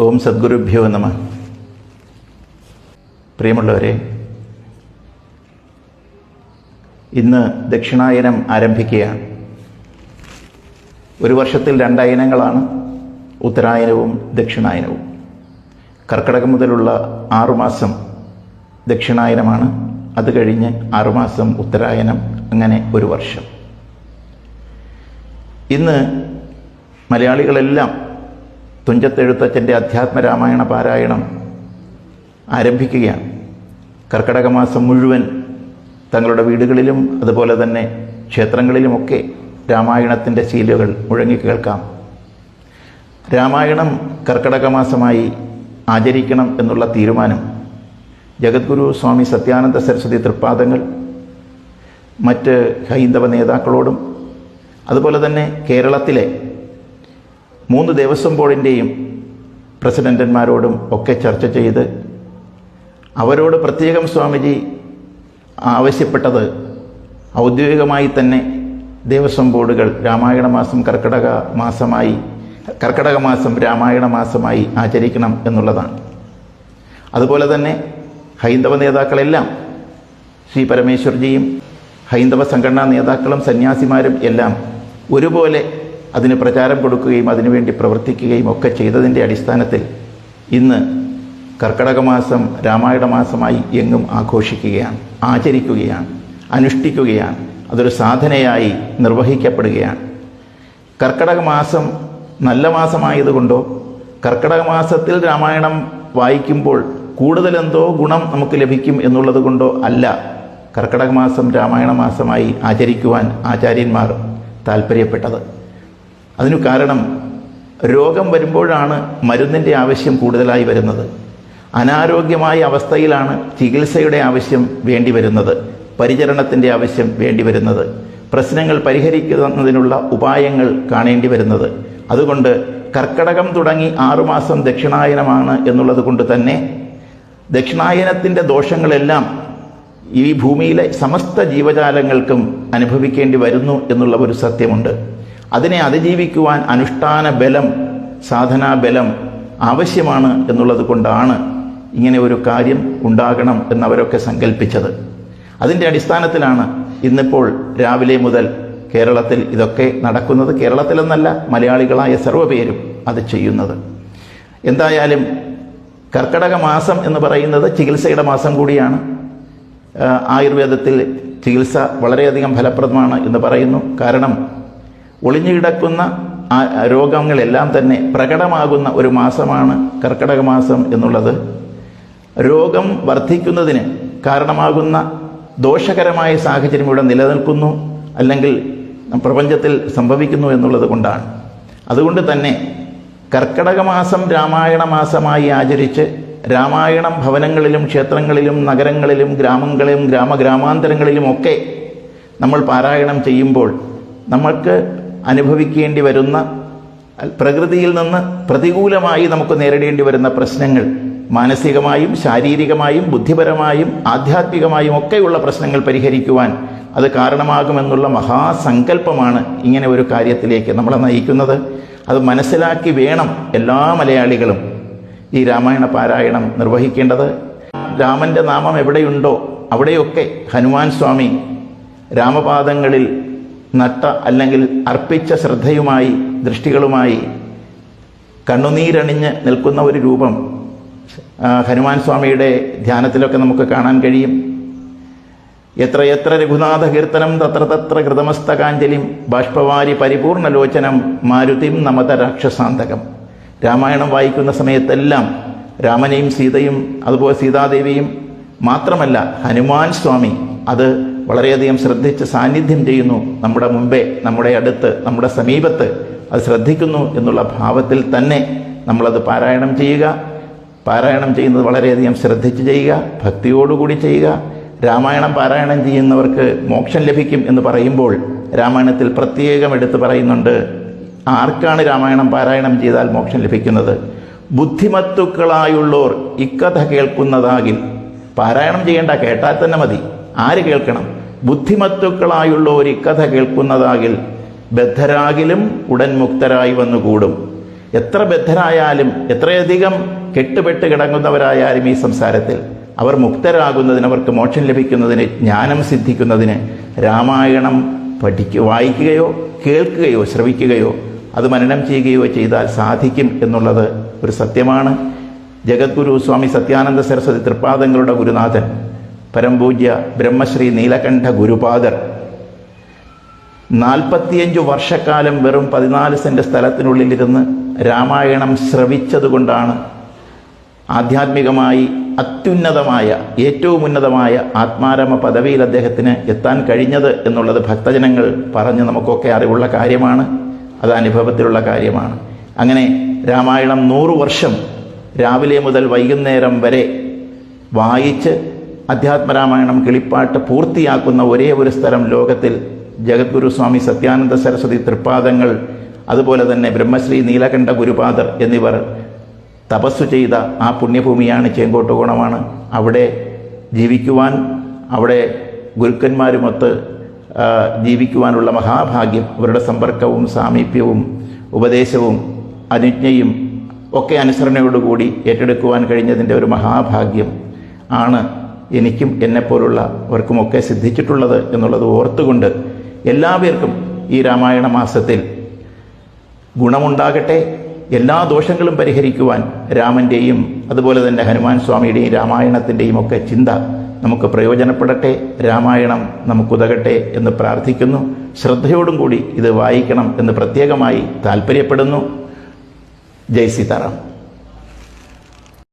ഓം സദ്ഗുരുഭ്യോ നമ. പ്രിയമുള്ളവരെ ഇന്ന് ദക്ഷിണായനം ആരംഭിക്കുകയാണ്. ഒരു വർഷത്തിൽ രണ്ടായനങ്ങളാണ് ഉത്തരായനവും ദക്ഷിണായനവും. കർക്കിടകം മുതലുള്ള ആറുമാസം ദക്ഷിണായനമാണ്. അത് കഴിഞ്ഞ് ആറുമാസം ഉത്തരായനം അങ്ങനെ ഒരു വർഷം. ഇന്ന് മലയാളികളെല്ലാം തുഞ്ചത്തെഴുത്തച്ഛന്റെ അധ്യാത്മരാമായണ പാരായണം ആരംഭിക്കുകയാണ്. കർക്കടക മാസം മുഴുവൻ തങ്ങളുടെ വീടുകളിലും അതുപോലെ തന്നെ ക്ഷേത്രങ്ങളിലുമൊക്കെ രാമായണത്തിന്റെ ശീലുകൾ മുഴങ്ങി കേൾക്കാം. രാമായണം കർക്കടക മാസമായി ആചരിക്കണം എന്നുള്ള തീരുമാനം ജഗദ്ഗുരു സ്വാമി സത്യാനന്ദ സരസ്വതി തൃപ്പാദങ്ങൾ മറ്റ് ഹൈന്ദവ നേതാക്കളോടും അതുപോലെ തന്നെ കേരളത്തിലെ മൂന്ന് ദേവസ്വം ബോർഡിന്റെയും പ്രസിഡന്റന്മാരോടും ഒക്കെ ചർച്ച ചെയ്ത് അവരോട് പ്രത്യേകം സ്വാമിജി ആവശ്യപ്പെട്ടത് ഔദ്യോഗികമായി തന്നെ ദേവസ്വം ബോർഡുകൾ രാമായണ മാസം കർക്കിടക മാസമായി കർക്കിടക മാസം രാമായണ മാസമായി ആചരിക്കണം എന്നുള്ളതാണ്. അതുപോലെ തന്നെ ഹൈന്ദവ നേതാക്കളെല്ലാം ശ്രീ പരമേശ്വർജിയും ഹൈന്ദവ സംഘടനാ നേതാക്കളും സന്യാസിമാരും എല്ലാം ഒരുപോലെ അതിന് പ്രചാരം കൊടുക്കുകയും അതിനുവേണ്ടി പ്രവർത്തിക്കുകയും ഒക്കെ ചെയ്തതിന്റെ അടിസ്ഥാനത്തിൽ ഇന്ന് കർക്കടക മാസം രാമായണ മാസമായി എങ്ങും ആഘോഷിക്കുകയാണ് ആചരിക്കുകയാണ് അനുഷ്ഠിക്കുകയാണ് അതൊരു സാധനയായി നിർവഹിക്കപ്പെടുകയാണ്. കർക്കടക മാസം നല്ല മാസമായതുകൊണ്ടോ കർക്കടക മാസത്തിൽ രാമായണം വായിക്കുമ്പോൾ കൂടുതലെന്തോ ഗുണം നമുക്ക് ലഭിക്കും എന്നുള്ളത് കൊണ്ടോ അല്ല കർക്കടക മാസം രാമായണ മാസമായി ആചരിക്കുവാൻ ആചാര്യന്മാർ താല്പര്യപ്പെട്ടത് അതിനു കാരണം രോഗം വരുമ്പോഴാണ് മരുന്നിന്റെ ആവശ്യം കൂടുതലായി വരുന്നത്. അനാരോഗ്യമായ അവസ്ഥയിലാണ് ചികിത്സയുടെ ആവശ്യം വേണ്ടി വരുന്നത്. പരിചരണത്തിന്റെ ആവശ്യം വേണ്ടി വരുന്നത്. പ്രശ്നങ്ങൾ പരിഹരിക്കുന്നതിനുള്ള ഉപായങ്ങൾ കാണേണ്ടി വരുന്നത്. അതുകൊണ്ട് കർക്കടകം തുടങ്ങി ആറുമാസം ദക്ഷിണായനമാണ് എന്നുള്ളത് കൊണ്ട് തന്നെ ദക്ഷിണായനത്തിന്റെ ദോഷങ്ങളെല്ലാം ഈ ഭൂമിയിലെ സമസ്ത ജീവജാലങ്ങൾക്കും അനുഭവിക്കേണ്ടി വരുന്നു എന്നുള്ള ഒരു സത്യമുണ്ട്. അതിനെ അതിജീവിക്കുവാൻ അനുഷ്ഠാന ബലം സാധനാ ബലം ആവശ്യമാണ് എന്നുള്ളത് കൊണ്ടാണ് ഇങ്ങനെ ഒരു കാര്യം ഉണ്ടാകണം എന്നവരൊക്കെ സങ്കല്പിച്ചത് അതിന്റെ അടിസ്ഥാനത്തിലാണ് ഇന്നിപ്പോൾ രാവിലെ മുതൽ കേരളത്തിൽ ഇതൊക്കെ നടക്കുന്നത്. കേരളത്തിലെന്നല്ല മലയാളികളായ സർവപേരും അത് ചെയ്യുന്നത്. എന്തായാലും കർക്കടക മാസം എന്ന് പറയുന്നത് ചികിത്സയുടെ മാസം കൂടിയാണ്. ആയുർവേദത്തിൽ ചികിത്സ വളരെയധികം ഫലപ്രദമാണ് എന്ന് പറയുന്നു. കാരണം ഒളിഞ്ഞുകിടക്കുന്ന ആ രോഗങ്ങളെല്ലാം തന്നെ പ്രകടമാകുന്ന ഒരു മാസമാണ് കർക്കടക മാസം എന്നുള്ളത്. രോഗം വർദ്ധിക്കുന്നതിന് കാരണമാകുന്ന ദോഷകരമായ സാഹചര്യം ഇവിടെ നിലനിൽക്കുന്നു അല്ലെങ്കിൽ പ്രപഞ്ചത്തിൽ സംഭവിക്കുന്നു എന്നുള്ളത് കൊണ്ടാണ്. അതുകൊണ്ട് തന്നെ കർക്കടക മാസം രാമായണ മാസമായി ആചരിച്ച് രാമായണം ഭവനങ്ങളിലും ക്ഷേത്രങ്ങളിലും നഗരങ്ങളിലും ഗ്രാമങ്ങളിലും ഗ്രാമഗ്രാമാന്തരങ്ങളിലും ഒക്കെ നമ്മൾ പാരായണം ചെയ്യുമ്പോൾ നമ്മൾക്ക് അനുഭവിക്കേണ്ടി വരുന്ന പ്രകൃതിയിൽ നിന്ന് പ്രതികൂലമായി നമുക്ക് നേരിടേണ്ടി വരുന്ന പ്രശ്നങ്ങൾ മാനസികമായും ശാരീരികമായും ബുദ്ധിപരമായും ആധ്യാത്മികമായും ഒക്കെയുള്ള പ്രശ്നങ്ങൾ പരിഹരിക്കുവാൻ അത് കാരണമാകുമെന്നുള്ള മഹാസങ്കല്പമാണ് ഇങ്ങനെ ഒരു കാര്യത്തിലേക്ക് നമ്മളെ നയിക്കുന്നത്. അത് മനസ്സിലാക്കി വേണം എല്ലാ മലയാളികളും ഈ രാമായണ പാരായണം നിർവഹിക്കേണ്ടത്. രാമന്റെ നാമം എവിടെയുണ്ടോ അവിടെയൊക്കെ ഹനുമാൻ സ്വാമി രാമപാദങ്ങളിൽ നട്ട അല്ലെങ്കിൽ അർപ്പിച്ച ശ്രദ്ധയുമായി ദൃഷ്ടികളുമായി കണ്ണുനീരണിഞ്ഞ് നിൽക്കുന്ന ഒരു രൂപം ഹനുമാൻ സ്വാമിയുടെ ധ്യാനത്തിലൊക്കെ നമുക്ക് കാണാൻ കഴിയും. എത്ര എത്ര രഘുനാഥ കീർത്തനം തത്ര തത്ര കൃതമസ്തകാഞ്ജലിം ബാഷ്പവാരി പരിപൂർണലോചനം മാരുതിം നമത രാക്ഷസാന്തകം. രാമായണം വായിക്കുന്ന സമയത്തെല്ലാം രാമനെയും സീതയും അതുപോലെ സീതാദേവിയും മാത്രമല്ല ഹനുമാൻ സ്വാമി അത് വളരെയധികം ശ്രദ്ധിച്ച് സാന്നിധ്യം ചെയ്യുന്നു നമ്മുടെ മുമ്പേ നമ്മുടെ അടുത്ത് നമ്മുടെ സമീപത്ത്. അത് ശ്രദ്ധിക്കുന്നു എന്നുള്ള ഭാവത്തിൽ തന്നെ നമ്മളത് പാരായണം ചെയ്യുക. പാരായണം ചെയ്യുന്നത് വളരെയധികം ശ്രദ്ധിച്ച് ചെയ്യുക ഭക്തിയോടുകൂടി ചെയ്യുക. രാമായണം പാരായണം ചെയ്യുന്നവർക്ക് മോക്ഷം ലഭിക്കും എന്ന് പറയുമ്പോൾ രാമായണത്തിൽ പ്രത്യേകം എടുത്തു പറയുന്നുണ്ട് ആർക്കാണ് രാമായണം പാരായണം ചെയ്താൽ മോക്ഷം ലഭിക്കുന്നത്? ബുദ്ധിമത്തുക്കളായുള്ളോർ ഇക്കഥ കേൾക്കുന്നതാകിൽ പാരായണം ചെയ്യേണ്ട കേട്ടാൽ തന്നെ മതി. ആര് കേൾക്കണം? ബുദ്ധിമത്തുക്കളായുള്ളോർ കഥ കേൾക്കുന്നതാകിൽ ബദ്ധരാകിലും ഉടൻ മുക്തരായി വന്നുകൂടും. എത്ര ബദ്ധരായാലും എത്രയധികം കെട്ടുപെട്ട് കിടങ്ങുന്നവരായാലും ഈ സംസാരത്തിൽ അവർ മുക്തരാകുന്നതിന് അവർക്ക് മോക്ഷം ലഭിക്കുന്നതിന് ജ്ഞാനം സിദ്ധിക്കുന്നതിന് രാമായണം പഠിക്കുക വായിക്കുകയോ കേൾക്കുകയോ ശ്രവിക്കുകയോ അത് മനനം ചെയ്യുകയോ ചെയ്താൽ സാധിക്കും എന്നുള്ളത് ഒരു സത്യമാണ്. ജഗദ്ഗുരു സ്വാമി സത്യാനന്ദ സരസ്വതി തൃപ്പാദങ്ങളുടെ ഗുരുനാഥൻ പരംപൂജ്യ ബ്രഹ്മശ്രീ നീലകണ്ഠ ഗുരുപാദർ. നാൽപ്പത്തിയഞ്ചു വർഷക്കാലം വെറും പതിനാല് സെന്റ് സ്ഥലത്തിനുള്ളിലിരുന്ന് രാമായണം ശ്രവിച്ചതുകൊണ്ടാണ് ആധ്യാത്മികമായി അത്യുന്നതമായ ഏറ്റവും ഉന്നതമായ ആത്മാരമ പദവിയിൽ അദ്ദേഹത്തിന് എത്താൻ കഴിഞ്ഞത് എന്നുള്ളത് ഭക്തജനങ്ങൾ പറഞ്ഞ് നമുക്കൊക്കെ അറിവുള്ള കാര്യമാണ്. അത് അനുഭവത്തിലുള്ള കാര്യമാണ്. അങ്ങനെ രാമായണം നൂറു വർഷം രാവിലെ മുതൽ വൈകുന്നേരം വരെ വായിച്ച് അധ്യാത്മരാമായണം കിളിപ്പാട്ട് പൂർത്തിയാക്കുന്ന ഒരേ ഒരു സ്ഥലം ലോകത്തിൽ ജഗദ്ഗുരു സ്വാമി സത്യാനന്ദ സരസ്വതി തൃപ്പാദങ്ങൾ അതുപോലെ തന്നെ ബ്രഹ്മശ്രീ നീലകണ്ഠ ഗുരുപാദർ എന്നിവർ തപസ്സു ചെയ്ത ആ പുണ്യഭൂമിയാണ് ചേങ്കോട്ടുകോണമാണ്. അവിടെ ജീവിക്കുവാൻ അവിടെ ഗുരുക്കന്മാരുമൊത്ത് ജീവിക്കുവാനുള്ള മഹാഭാഗ്യം അവരുടെ സമ്പർക്കവും സാമീപ്യവും ഉപദേശവും അനുജ്ഞയും ഒക്കെ അനുസരണയോടുകൂടി ഏറ്റെടുക്കുവാൻ കഴിഞ്ഞതിന്റെ ഒരു മഹാഭാഗ്യം ആണ് എനിക്കും എന്നെപ്പോലുള്ളവർക്കുമൊക്കെ സിദ്ധിച്ചിട്ടുള്ളത് എന്നുള്ളത് ഓർത്തുകൊണ്ട് എല്ലാവർക്കും ഈ രാമായണ മാസത്തിൽ ഗുണമുണ്ടാകട്ടെ. എല്ലാ ദോഷങ്ങളും പരിഹരിക്കുവാൻ രാമന്റെയും അതുപോലെ തന്നെ ഹനുമാൻ സ്വാമിയുടെയും രാമായണത്തിന്റെയും ഒക്കെ ചിന്ത നമുക്ക് പ്രയോജനപ്പെടട്ടെ. രാമായണം നമുക്കുതകട്ടെ എന്ന് പ്രാർത്ഥിക്കുന്നു. ശ്രദ്ധയോടും കൂടി ഇത് വായിക്കണം എന്ന് പ്രത്യേകമായി താല്പര്യപ്പെടുന്നു ജയ് സീതാറാം.